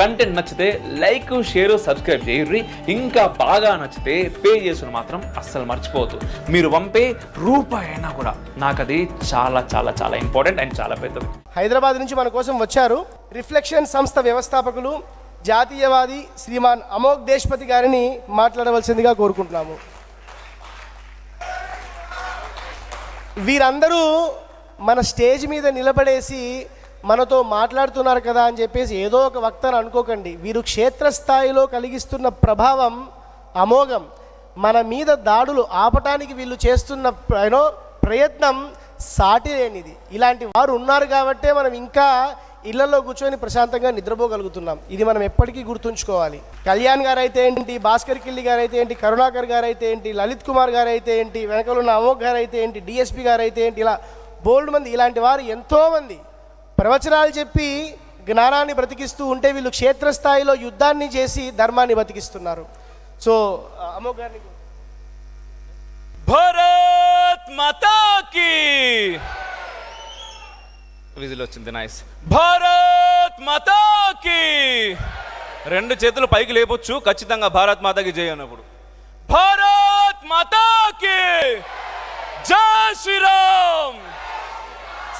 Content నచ్చితే like share subscribe చేయర్రి. ఇంకా బాగా నచ్చితే పే చేసుకుని మాత్రం అస్సలు మర్చిపోవద్దు. మీరు పంపే రూపాయి అయినా కూడా నాకు అది చాలా చాలా చాలా ఇంపార్టెంట్ అండ్ చాలా పెద్దది. హైదరాబాద్ నుంచి మన కోసం వచ్చారు రిఫ్లెక్షన్ సంస్థ వ్యవస్థాపకులు జాతీయవాది శ్రీమాన్ అమోక్ దేశ్పతి గారిని మాట్లాడవలసిందిగా కోరుకుంటున్నాము. వీరందరూ మన స్టేజ్ మీద నిలబడేసి మనతో మాట్లాడుతున్నారు కదా అని చెప్పేసి ఏదో ఒక వక్తను అనుకోకండి. వీరు క్షేత్రస్థాయిలో కలిగిస్తున్న ప్రభావం అమోఘం. మన మీద దాడులు ఆపటానికి వీళ్ళు చేస్తున్న యూనో ప్రయత్నం సాటి లేనిది. ఇలాంటి వారు ఉన్నారు కాబట్టే మనం ఇంకా ఇళ్ళలో కూర్చొని ప్రశాంతంగా నిద్రపోగలుగుతున్నాం. ఇది మనం ఎప్పటికీ గుర్తుంచుకోవాలి. కళ్యాణ్ గారు అయితే ఏంటి? భాస్కర్ కిల్లి గారు అయితే ఏంటి? కరుణాకర్ గారు అయితే ఏంటి? లలిత్ కుమార్ గారు అయితే ఏంటి? వెనకలున్న అమోక్ గారు అయితే ఏంటి? డిఎస్పి గారు అయితే ఏంటి? ఇలా బోల్డ్ మంది ఇలాంటి వారు ఎంతోమంది ప్రవచనాలు చెప్పి జ్ఞానాన్ని బ్రతికిస్తూ ఉంటే వీళ్ళు క్షేత్రస్థాయిలో యుద్ధాన్ని చేసి ధర్మాన్ని బతికిస్తున్నారు. సో అమో గారిని కి! విజిల్ వచ్చింది నైస్ భారత్ మాతాకి రెండు చేతులు పైకి లేపొచ్చు ఖచ్చితంగా భారత్ మాతాకి జై అన్నప్పుడు. భారత్ మాతా కి! జై శ్రీరామ్!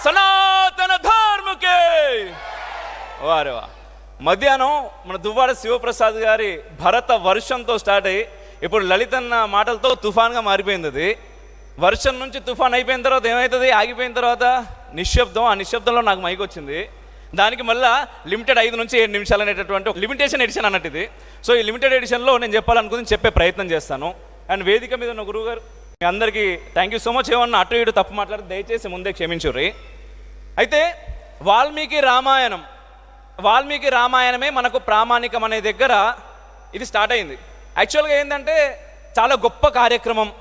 సనాతన ధర్మ ప్రభుకే వా. మధ్యాహ్నం మన దువ్వాడ శివప్రసాద్ గారి భరత వర్షంతో స్టార్ట్ అయ్యి ఇప్పుడు లలితన్న మాటలతో తుఫాన్గా మారిపోయింది అది. వర్షం నుంచి తుఫాన్ అయిపోయిన తర్వాత ఏమవుతుంది ఆగిపోయిన తర్వాత నిశ్శబ్దం. ఆ నిశ్శబ్దంలో నాకు మైక్ వచ్చింది. దానికి మళ్ళా లిమిటెడ్ ఐదు నుంచి ఏడు నిమిషాలు అనేటటువంటి లిమిటేషన్ ఎడిషన్ అన్నట్టు ఇది. సో ఈ లిమిటెడ్ ఎడిషన్లో నేను చెప్పాలనుకుని చెప్పే ప్రయత్నం చేస్తాను. అండ్ వేదిక మీద ఉన్న గురువు గారు మీ అందరికీ థ్యాంక్ యూ సో మచ్ ఏమన్నా అటు ఇటు తప్పు మాట్లాడి దయచేసి ముందే క్షమించుర్రి. అయితే వాల్మీకి రామాయణం. వాల్మీకి రామాయణమే మనకు ప్రామాణికం అనే దగ్గర ఇది స్టార్ట్ అయింది. యాక్చువల్గా ఏంటంటే చాలా గొప్ప కార్యక్రమం.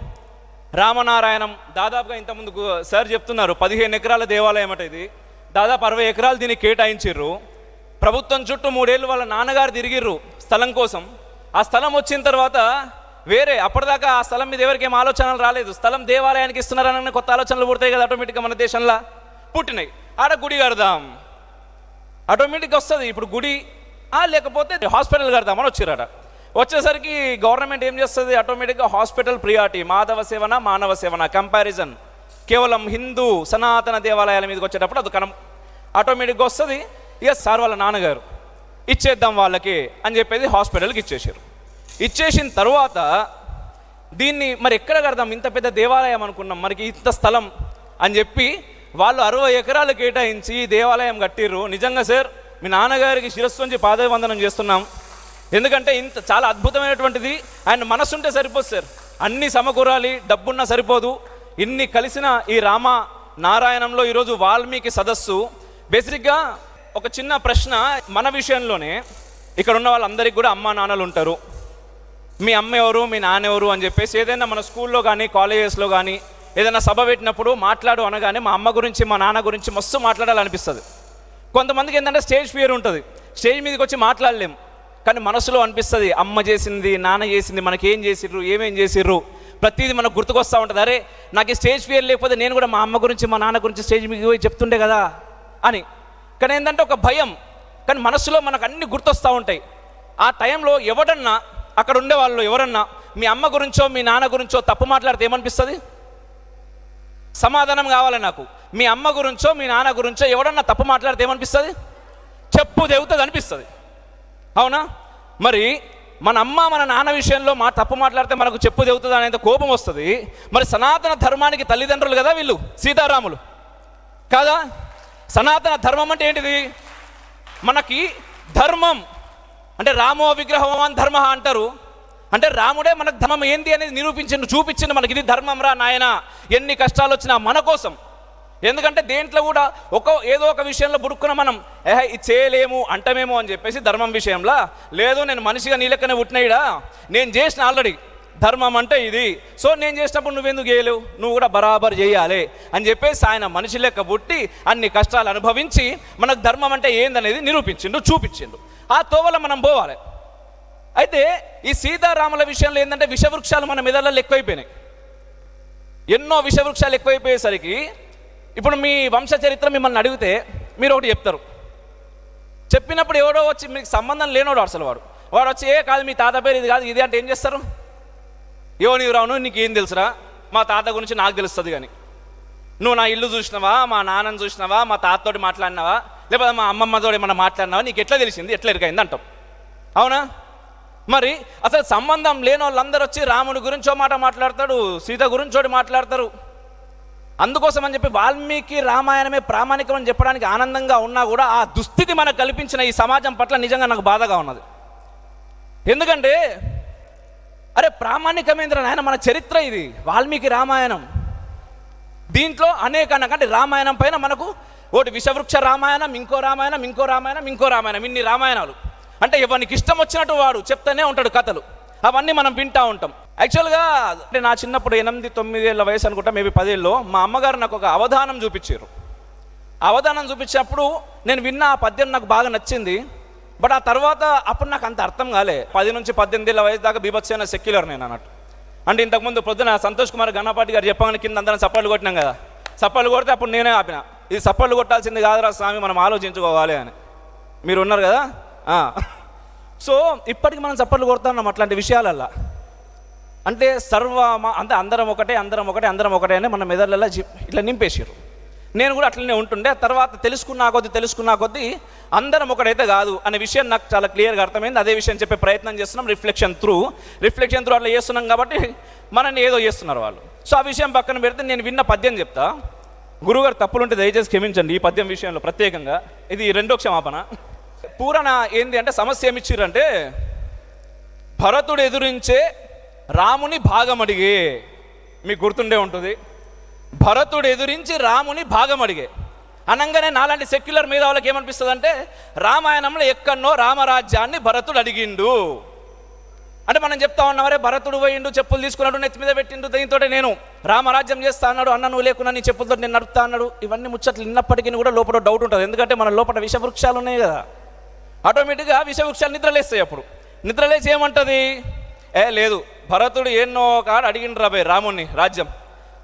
రామనారాయణం దాదాపుగా ఇంతకుముందు సార్ చెప్తున్నారు పదిహేను ఎకరాల దేవాలయం అట ఇది. దాదాపు అరవై ఎకరాలు దీన్ని కేటాయించిర్రు. ప్రభుత్వం చుట్టూ మూడేళ్ళు వాళ్ళ నాన్నగారు తిరిగిర్రు స్థలం కోసం. ఆ స్థలం వచ్చిన తర్వాత వేరే అప్పటిదాకా ఆ స్థలం మీద ఎవరికి ఏం ఆలోచనలు రాలేదు. స్థలం దేవాలయానికి ఇస్తున్నారని కొత్త ఆలోచనలు పుడతాయి కదా ఆటోమేటిక్గా మన దేశంలో. పుట్టినాయి. ఆడ గుడి కడదాం. ఆటోమేటిక్గా వస్తుంది. ఇప్పుడు గుడి లేకపోతే హాస్పిటల్ కడదామని వచ్చిరాట వచ్చేసరికి గవర్నమెంట్ ఏం చేస్తుంది? ఆటోమేటిక్గా హాస్పిటల్ ప్రియారిటీ మాధవ సేవన మానవ సేవన కంపారిజన్. కేవలం హిందూ సనాతన దేవాలయాల మీదకి వచ్చేటప్పుడు అది కనం ఆటోమేటిక్గా వస్తుంది. ఇక సార్ వాళ్ళ నాన్నగారు ఇచ్చేద్దాం వాళ్ళకి అని చెప్పేది హాస్పిటల్కి ఇచ్చేసారు ఇచ్చేసిన తర్వాత దీన్ని మరి ఎక్కడ కడదాం? ఇంత పెద్ద దేవాలయం అనుకున్నాం. మనకి ఇంత స్థలం అని చెప్పి వాళ్ళు అరవై ఎకరాలు కేటాయించి దేవాలయం కట్టిర్రు. నిజంగా సార్ మీ నాన్నగారికి శిరస్సు నుంచి పాదవందనం చేస్తున్నాం. ఎందుకంటే ఇంత చాలా అద్భుతమైనటువంటిది. ఆయన మనసుంటే సరిపోదు సార్. అన్ని సమకూరాలి డబ్బున్నా సరిపోదు. ఇన్ని కలిసిన ఈ రామ నారాయణంలో ఈరోజు వాల్మీకి సదస్సు. బేసిక్గా ఒక చిన్న ప్రశ్న మన విషయంలోనే. ఇక్కడ ఉన్న వాళ్ళందరికీ కూడా అమ్మా నాన్నలు ఉంటారు. మీ అమ్మ ఎవరు మీ నాన్న ఎవరు అని చెప్పేసి ఏదైనా మన స్కూల్లో కానీ కాలేజెస్లో కానీ ఏదైనా సభ పెట్టినప్పుడు మాట్లాడు అనగానే మా అమ్మ గురించి మా నాన్న గురించి మస్తు మాట్లాడాలనిపిస్తుంది. కొంతమందికి ఏంటంటే స్టేజ్ ఫియర్ ఉంటుంది. స్టేజ్ మీదకి వచ్చి మాట్లాడలేం. కానీ మనసులో అనిపిస్తుంది అమ్మ చేసింది నాన్న చేసింది మనకి ఏం చేసిర్రు ఏమేం చేసిర్రు? ప్రతిదీ మనకు గుర్తుకొస్తూ ఉంటుంది. అరే నాకు ఈ స్టేజ్ ఫియర్ లేకపోతే నేను కూడా మా అమ్మ గురించి మా నాన్న గురించి స్టేజ్ మీద పోయి చెప్తుండే కదా అని. కానీ ఏంటంటే ఒక భయం. కానీ మనసులో మనకు అన్ని గుర్తొస్తూ ఉంటాయి. ఆ టైంలో ఎవడన్నా అక్కడ ఉండే వాళ్ళు ఎవరన్నా మీ అమ్మ గురించో మీ నాన్న గురించో తప్పు మాట్లాడితే ఏమనిపిస్తుంది? సమాధానం కావాలి నాకు. మీ అమ్మ గురించో మీ నాన్న గురించో ఎవడన్నా తప్పు మాట్లాడితే ఏమనిపిస్తుంది? చెప్పు దేవుతుంది అనిపిస్తుంది అవునా? మరి మన అమ్మ మన నాన్న విషయంలో మా తప్పు మాట్లాడితే మనకు చెప్పు దేవుతుంది అనేంత కోపం వస్తుంది. మరి సనాతన ధర్మానికి తల్లిదండ్రులు కదా వీళ్ళు సీతారాములు. కాదా? సనాతన ధర్మం అంటే ఏంటిది? మనకి ధర్మం అంటే రామో విగ్రహవాన్ ధర్మ అంటారు. అంటే రాముడే మనకు ధర్మం ఏంది అనేది నిరూపించిండు చూపించిండు మనకి. ఇది ధర్మం రా నాయన. ఎన్ని కష్టాలు వచ్చినా మన కోసం. ఎందుకంటే దేంట్లో కూడా ఒక ఏదో ఒక విషయంలో బుడుక్కున మనం. ఏహ ఇది చేయలేము అంటమేమో అని చెప్పేసి ధర్మం విషయంలో. లేదు నేను మనిషిగా నీ లెక్కనే పుట్టినాయిడా? నేను చేసిన ఆల్రెడీ ధర్మం అంటే ఇది. సో నేను చేసినప్పుడు నువ్వెందుకు చేయలేవు? నువ్వు కూడా బరాబర్ చేయాలి అని చెప్పేసి ఆయన మనిషి లెక్క పుట్టి అన్ని కష్టాలు అనుభవించి మనకు ధర్మం అంటే ఏందనేది నిరూపించిండు చూపించిండు. ఆ తోవల మనం పోవాలి. అయితే ఈ సీతారాముల విషయంలో ఏంటంటే విషవృక్షాలు మన మెదళ్ళలో ఎక్కువైపోయినాయి. ఎన్నో విషవృక్షాలు ఎక్కువైపోయేసరికి ఇప్పుడు మీ వంశ చరిత్ర మిమ్మల్ని అడిగితే మీరు ఒకటి చెప్తారు. చెప్పినప్పుడు ఎవడో వచ్చి మీకు సంబంధం లేనోడు అసలు వాడు. వాడు వచ్చి ఏ కాదు మీ తాత పేరు ఇది కాదు ఇది అంటే ఏం చేస్తారు? ఏవో నీవు రావును నీకు ఏం తెలుసురా? మా తాత గురించి నాకు తెలుస్తుంది కానీ. నువ్వు నా ఇల్లు చూసినావా? మా నాన్నని చూసినావా? మా తాతతోటి మాట్లాడినావా? లేకపోతే మా అమ్మమ్మతోటి ఏమన్నా మాట్లాడినావా? నీకు ఎట్లా తెలిసింది? ఎట్లా ఎరికైంది అంటాం. అవునా? మరి అసలు సంబంధం లేని వాళ్ళందరూ వచ్చి రాముడి గురించో మాట మాట్లాడతాడు సీత గురించోటి మాట్లాడతారు. అందుకోసం అని చెప్పి వాల్మీకి రామాయణమే ప్రామాణికం అని చెప్పడానికి ఆనందంగా ఉన్నా కూడా ఆ దుస్థితి మనకు కల్పించిన ఈ సమాజం పట్ల నిజంగా నాకు బాధగా ఉన్నది. ఎందుకంటే అరే ప్రామాణికమేంద్ర నాయన మన చరిత్ర ఇది వాల్మీకి రామాయణం. దీంట్లో అనేక అంటే రామాయణం పైన మనకు ఒకటి విషవృక్ష రామాయణం ఇంకో రామాయణం ఇంకో రామాయణం ఇంకో రామాయణం ఇన్ని రామాయణాలు. అంటే ఎవరికి ఇష్టం వచ్చినట్టు వాడు చెప్తానే ఉంటాడు కథలు. అవన్నీ మనం వింటా ఉంటాం. యాక్చువల్గా అంటే నా చిన్నప్పుడు ఎనిమిది తొమ్మిది ఏళ్ళ వయసు అనుకుంటా మేబీ పదేళ్ళు మా అమ్మగారు నాకు ఒక అవధానం చూపించారు. అవధానం చూపించినప్పుడు నేను విన్న ఆ పద్యం నాకు బాగా నచ్చింది. బట్ ఆ తర్వాత అప్పుడు నాకు అంత అర్థం కాలే. పది నుంచి పద్దెనిమిది ఏళ్ళ వయసు దాకా బీభత్సైన సెక్యులర్ నేను అన్నట్టు. అంటే ఇంతకుముందు పొద్దున సంతోష్ కుమార్ గణపాటి గారు చెప్పగానే కింద అందరం సప్పట్లు కొట్టినాం కదా. సప్పట్లు కొడితే అప్పుడు నేనే ఆపిన. ఇది సప్పట్లు కొట్టాల్సింది కాదురా స్వామి మనం ఆలోచించుకోవాలి అని. మీరు ఉన్నారు కదా? సో ఇప్పటికి మనం చప్పట్లు కొడుతున్నాం అట్లాంటి విషయాలల్లా. అంటే సర్వ అంటే అందరం ఒకటే అందరం ఒకటే అందరం ఒకటే అని మన మెదళ్ళల్లో ఇట్లా నింపేసారు నేను కూడా అట్లనే ఉంటుండే తర్వాత తెలుసుకున్నా కొద్దీ తెలుసుకున్నా కొద్దీ అందరం ఒకటైతే కాదు అనే విషయం నాకు చాలా క్లియర్గా అర్థమైంది. అదే విషయం చెప్పే ప్రయత్నం చేస్తున్నాం రిఫ్లెక్షన్ త్రూ. రిఫ్లెక్షన్ త్రూ అట్లా చేస్తున్నాం కాబట్టి మనల్ని ఏదో చేస్తున్నారు వాళ్ళు. సో ఆ విషయం పక్కన పెడితే నేను విన్న పద్యం చెప్తా. గురుగారు తప్పులుంటే దయచేసి క్షమించండి ఈ పద్యం విషయంలో ప్రత్యేకంగా. ఇది రెండో క్షమాపణ. పూరణ ఏంది అంటే సమస్య ఏమిచ్చిరంటే భరతుడు ఎదురించే రాముని భాగం అడిగే మీకు గుర్తుండే ఉంటుంది. భరతుడు ఎదురించి రాముని భాగం అడిగే అనగానే నాలాంటి సెక్యులర్ మీద వాళ్ళకి ఏమనిపిస్తుంది అంటే రామాయణంలో ఎక్కడనో రామరాజ్యాన్ని భరతుడు అడిగిండు. అంటే మనం చెప్తా ఉన్నామరే భరతుడు పోయిండు చెప్పులు తీసుకున్నాడు నెత్తి మీద పెట్టిండు దీంతో నేను రామరాజ్యం చేస్తా అన్నాడు అన్న నువ్వు లేకున్నా నీ చెప్పులతో నేను నడుపుతా అన్నాడు. ఇవన్నీ ముచ్చట్లు విన్నప్పటికీ కూడా లోపల డౌట్ ఉంటుంది. ఎందుకంటే మన లోపల విషవృక్షాలు ఉన్నాయి కదా. ఆటోమేటిక్గా విషవృక్షాలు నిద్రలేస్తాయి అప్పుడు. నిద్రలేసి ఏమంటుంది? ఏ లేదు. భరతుడు ఎన్నో కాడ అడిగిండ్రు రాబోయ్ రాముణ్ణి రాజ్యం.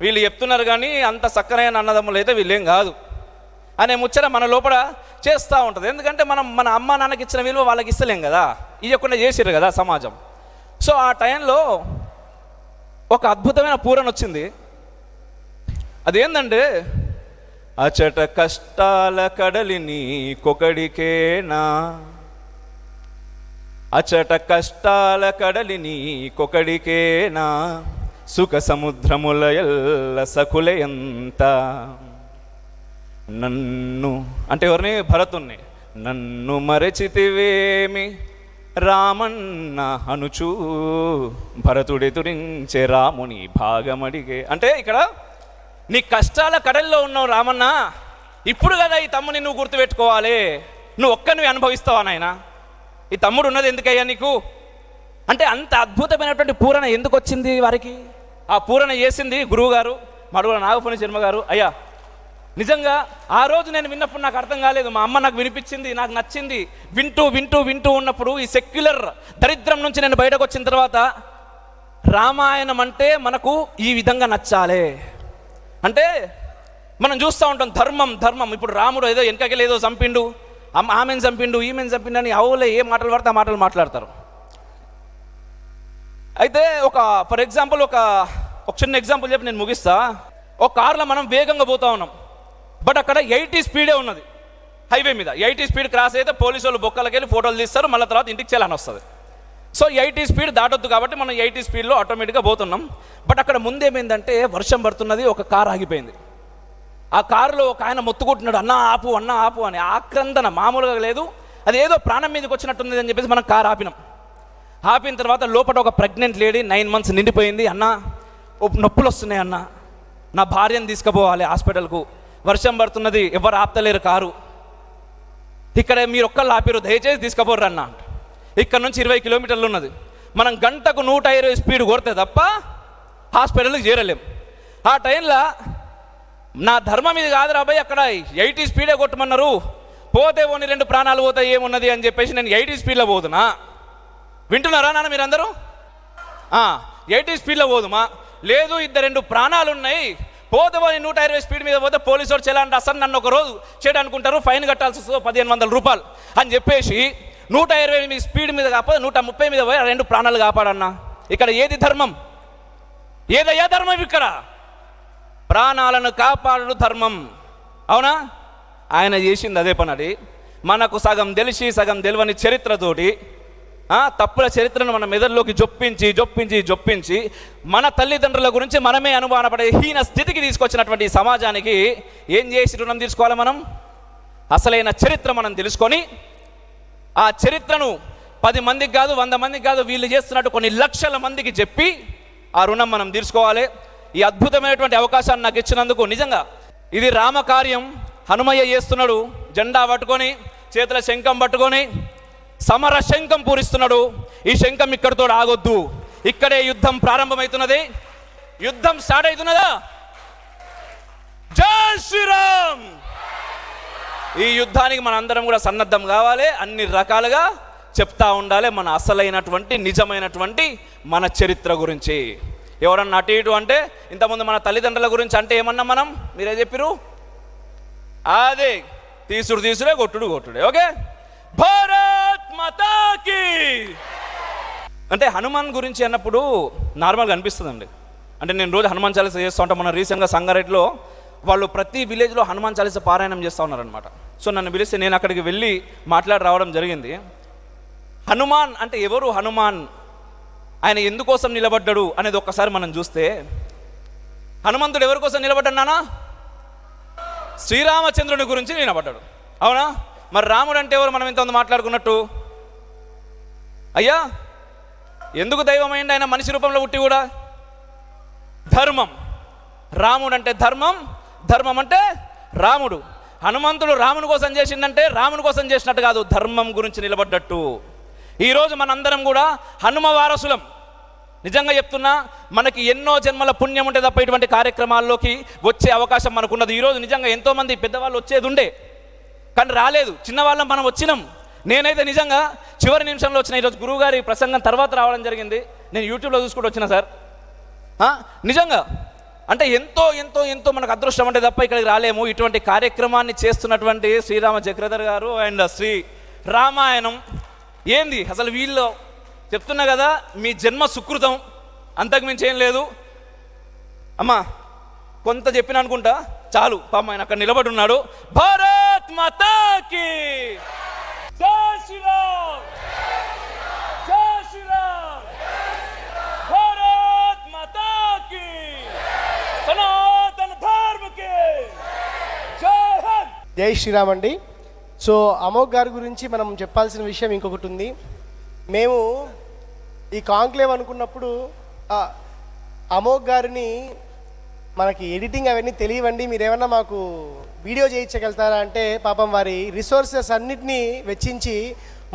వీళ్ళు చెప్తున్నారు కానీ అంత సక్కరైన అన్నదమ్ములు అయితే వీళ్ళేం కాదు. అనే ముచ్చట మన లోపల చేస్తూ ఉంటుంది. ఎందుకంటే మనం మన అమ్మ నాన్నకి ఇచ్చిన విలువ వాళ్ళకి ఇస్తలేం కదా. ఇవ్వకుండా చేసిర్రు కదా సమాజం. సో ఆ టైంలో ఒక అద్భుతమైన పూరణ వచ్చింది. అదేంటంటే అచట కష్టాల కడలిని నీకొకడికేనా అచట కష్టాల కడలి నీకొకడికేనా సుఖ సముద్రముల ఎల్ల సకులయంత నన్ను అంటే ఎవరిని? భరతుణ్ణి. నన్ను మరచితివేమి? రామన్న అనుచూ భరతుడెదురించే రాముని భాగమడిగే. అంటే ఇక్కడ నీ కష్టాల కడల్లో ఉన్నావు రామన్న. ఇప్పుడు కదా ఈ తమ్ముని నువ్వు గుర్తుపెట్టుకోవాలి. నువ్వు ఒక్కనివి అనుభవిస్తావా నాయన? ఈ తమ్ముడు ఉన్నది ఎందుకయ్యా నీకు? అంటే అంత అద్భుతమైనటువంటి పూరణ ఎందుకు వచ్చింది వారికి? ఆ పూరణ చేసింది గురువుగారు మడుగుల నాగపుని శర్మ గారు. అయ్యా నిజంగా ఆ రోజు నేను విన్నప్పుడు నాకు అర్థం కాలేదు. మా అమ్మ నాకు వినిపించింది నాకు నచ్చింది. వింటూ వింటూ వింటూ ఉన్నప్పుడు ఈ సెక్యులర్ దరిద్రం నుంచి నేను బయటకు వచ్చిన తర్వాత రామాయణం అంటే మనకు ఈ విధంగా నచ్చాలి. అంటే మనం చూస్తూ ఉంటాం ధర్మం ధర్మం. ఇప్పుడు రాముడు ఏదో వెనకకి ఏదో చంపిండు ఆమెను చంపిండు ఈమెను చంపిండు అని అవులే ఏ మాటలు పడితే ఆ మాటలు మాట్లాడతారు. అయితే ఒక ఫర్ ఎగ్జాంపుల్ ఒక ఒక చిన్న ఎగ్జాంపుల్ చెప్పి నేను ముగిస్తా. ఒక కార్లో మనం వేగంగా పోతా ఉన్నాం. బట్ అక్కడ ఎయిటీ స్పీడే ఉన్నది. హైవే మీద. ఎయిటీ స్పీడ్ క్రాస్ అయితే పోలీసు వాళ్ళు బొక్కలకి వెళ్ళి ఫోటోలు తీస్తారు మళ్ళీ తర్వాత ఇంటికి చేయాలని వస్తుంది. సో ఎయిటీ స్పీడ్ దాటొద్దు కాబట్టి మనం ఎయిటీ స్పీడ్లో ఆటోమేటిక్గా పోతున్నాం. బట్ అక్కడ ముందేమైందంటే వర్షం పడుతున్నది ఒక కారు ఆగిపోయింది. ఆ కారులో ఒక ఆయన మొత్తుకుంటున్నాడు అన్న ఆపు అన్న ఆపు అని. ఆక్రందన మామూలుగా లేదు. అది ఏదో ప్రాణం మీదకి వచ్చినట్టుంది అని చెప్పేసి మనం కారు ఆపినాం. ఆపిన తర్వాత లోపల ఒక ప్రెగ్నెంట్ లేడీ నైన్ మంత్స్ నిండిపోయింది. అన్న నొప్పులు వస్తున్నాయి అన్న. నా భార్యను తీసుకుపోవాలి హాస్పిటల్కు. వర్షం పడుతున్నది ఎవరు ఆపుతలేరు కారు. ఇక్కడ మీరు ఒక్కళ్ళు ఆపిరు దయచేసి తీసుకుపోర్రు అన్న ఇక్కడ నుంచి ఇరవై కిలోమీటర్లు ఉన్నది. మనం గంటకు నూట ఇరవై స్పీడ్ కొడితే తప్ప హాస్పిటల్కి చేరలేం. ఆ టైంలో నా ధర్మం ఇది కాదురా అబ్బాయి అక్కడ ఎయిటీ స్పీడే కొట్టమన్నారు. పోతే పోని రెండు ప్రాణాలు పోతాయి ఏమున్నది అని చెప్పేసి నేను ఎయిటీ స్పీడ్లో పోదునా వింటున్నారా నాన్న మీరందరూ? ఎయిటీ స్పీడ్లో పోదుమా? లేదు ఇద్దరు రెండు ప్రాణాలు ఉన్నాయి పోతే పోని నూట ఇరవై స్పీడ్ మీద పోతే పోలీసు వాడు చేయాలంటే అసలు నన్ను ఒక రోజు చేయడం అనుకుంటారు ఫైన్ కట్టాల్సి వస్తుంది పదిహేను వందల రూపాయలు అని చెప్పేసి నూట ఇరవై ఎనిమిది స్పీడ్ మీద కాకపోతే నూట ముప్పై మీద పోయి ఆ రెండు ప్రాణాలు కాపాడన్నా. ఇక్కడ ఏది ధర్మం? ఏదయ్యా ధర్మం ఇక్కడ? ప్రాణాలను కాపాడు ధర్మం. అవునా? ఆయన చేసింది అదే పని మనకు సగం తెలిసి సగం తెలియని చరిత్రతోటి తప్పుల చరిత్రను మన మెదడులోకి జొప్పించి జొప్పించి జొప్పించి మన తల్లిదండ్రుల గురించి మనమే అనుమానపడే హీన స్థితికి తీసుకొచ్చినటువంటి సమాజానికి ఏం చేసి రుణం తీసుకోవాలి మనం? అసలైన చరిత్ర మనం తెలుసుకొని ఆ చరిత్రను పది మందికి కాదు వంద మందికి కాదు వీళ్ళు చేస్తున్నట్టు కొన్ని లక్షల మందికి చెప్పి ఆ రుణం మనం తీర్చుకోవాలి. ఈ అద్భుతమైనటువంటి అవకాశాన్ని నాకు ఇచ్చినందుకు నిజంగా ఇది రామకార్యం హనుమయ్య చేస్తున్నాడు జెండా పట్టుకొని చేతుల శంఖం పట్టుకొని సమర శంఖం పూరిస్తున్నాడు. ఈ శంఖం ఇక్కడితో ఆగొద్దు. ఇక్కడే యుద్ధం ప్రారంభమవుతున్నది. యుద్ధం స్టార్ట్ అవుతున్నదా? జై శ్రీరామ్! ఈ యుద్ధానికి మన అందరం కూడా సన్నద్ధం కావాలి. అన్ని రకాలుగా చెప్తా ఉండాలి. మన అసలైనటువంటి నిజమైనటువంటి మన చరిత్ర గురించి. ఎవరన్నా అటు ఇటు అంటే ఇంతకుముందు మన తల్లిదండ్రుల గురించి అంటే ఏమన్నా మనం? మీరే చెప్పిరు అదే తీసుడు తీసుడే కొట్టుడు కొట్టుడే. ఓకే? భారత్ అంటే హనుమాన్ గురించి అన్నప్పుడు నార్మల్గా అనిపిస్తుందండి. అంటే నేను రోజు హనుమాన్ చాలీస చేస్తూ ఉంటాను మన రీసెంట్గా సంగారెడ్డిలో వాళ్ళు ప్రతి విలేజ్లో హనుమాన్ చాలీస పారాయణం చేస్తూ ఉన్నారనమాట సో నన్ను పిలిస్తే నేను అక్కడికి వెళ్ళి మాట్లాడి రావడం జరిగింది. హనుమాన్ అంటే ఎవరు హనుమాన్? ఆయన ఎందుకోసం నిలబడ్డాడు అనేది ఒక్కసారి మనం చూస్తే హనుమంతుడు ఎవరి కోసం నిలబడ్డానా శ్రీరామచంద్రుని గురించి నిలబడ్డాడు. అవునా? మరి రాముడు అంటే ఎవరు? మనం ఇంతమంది మాట్లాడుకున్నట్టు. అయ్యా ఎందుకు దైవమైంది ఆయన మనిషి రూపంలో పుట్టి కూడా? ధర్మం. రాముడు అంటే ధర్మం ధర్మం అంటే రాముడు. హనుమంతుడు రాముని కోసం చేసిందంటే రాముని కోసం చేసినట్టు కాదు ధర్మం గురించి నిలబడ్డట్టు. ఈరోజు మనందరం కూడా హనుమ వారసులం. నిజంగా చెప్తున్నా మనకి ఎన్నో జన్మల పుణ్యం ఉంటే తప్ప ఇటువంటి కార్యక్రమాల్లోకి వచ్చే అవకాశం మనకున్నది. ఈరోజు నిజంగా ఎంతోమంది పెద్దవాళ్ళు వచ్చేది ఉండే కానీ రాలేదు. చిన్నవాళ్ళం మనం వచ్చినాం. నేనైతే నిజంగా చివరి నిమిషంలో వచ్చిన ఈరోజు గురువుగారి ప్రసంగం తర్వాత రావడం జరిగింది. నేను యూట్యూబ్లో చూసుకుంటూ వచ్చిన సార్. నిజంగా అంటే ఎంతో ఎంతో ఎంతో మనకు అదృష్టం అంటే తప్ప ఇక్కడికి రాలేము. ఇటువంటి కార్యక్రమాన్ని చేస్తున్నటువంటి శ్రీరామ చక్రధర్ గారు అండ్ శ్రీ రామాయణం. ఏంది? అసలు వీళ్ళు చెప్తున్నా కదా మీ జన్మ సుకృతం. అంతకు మించి ఏం లేదు. అమ్మా కొంత చెప్పిన అనుకుంటా? చాలు. పాపం ఆయన అక్కడ నిలబడి ఉన్నాడు. భారత్ మాతాకి! జై శ్రీరామ్ జై శ్రీరామ్ భారత్ మాతాకి సనాతన ధర్మ కి జై హింద్ జై శ్రీరామ్ అండి. సో అమోఘ్ గారి గురించి మనం చెప్పాల్సిన విషయం ఇంకొకటి ఉంది. మేము ఈ కాంక్లేవ్ అనుకున్నప్పుడు అమోక్ అమోఘ్ గారిని మనకి ఎడిటింగ్ అవన్నీ తెలియవండి. మీరేమన్నా మాకు వీడియో చేయించగలుగుతారా అంటే పాపం వారి రిసోర్సెస్ అన్నిటినీ వెచ్చించి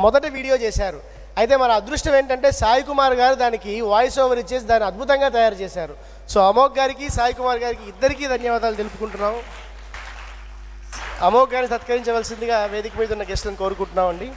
మొదట వీడియో చేశారు. అయితే మన అదృష్టం ఏంటంటే సాయి కుమార్ గారు దానికి వాయిస్ ఓవర్ ఇచ్చేసి దాన్ని అద్భుతంగా తయారు చేశారు. సో అమోక్ గారికి సాయి కుమార్ గారికి ఇద్దరికీ ధన్యవాదాలు తెలుపుకుంటున్నాం. అమోఘాన్ని సత్కరించవలసిందిగా వేదిక మీద ఉన్న గెస్టులను కోరుకుంటున్నామండి.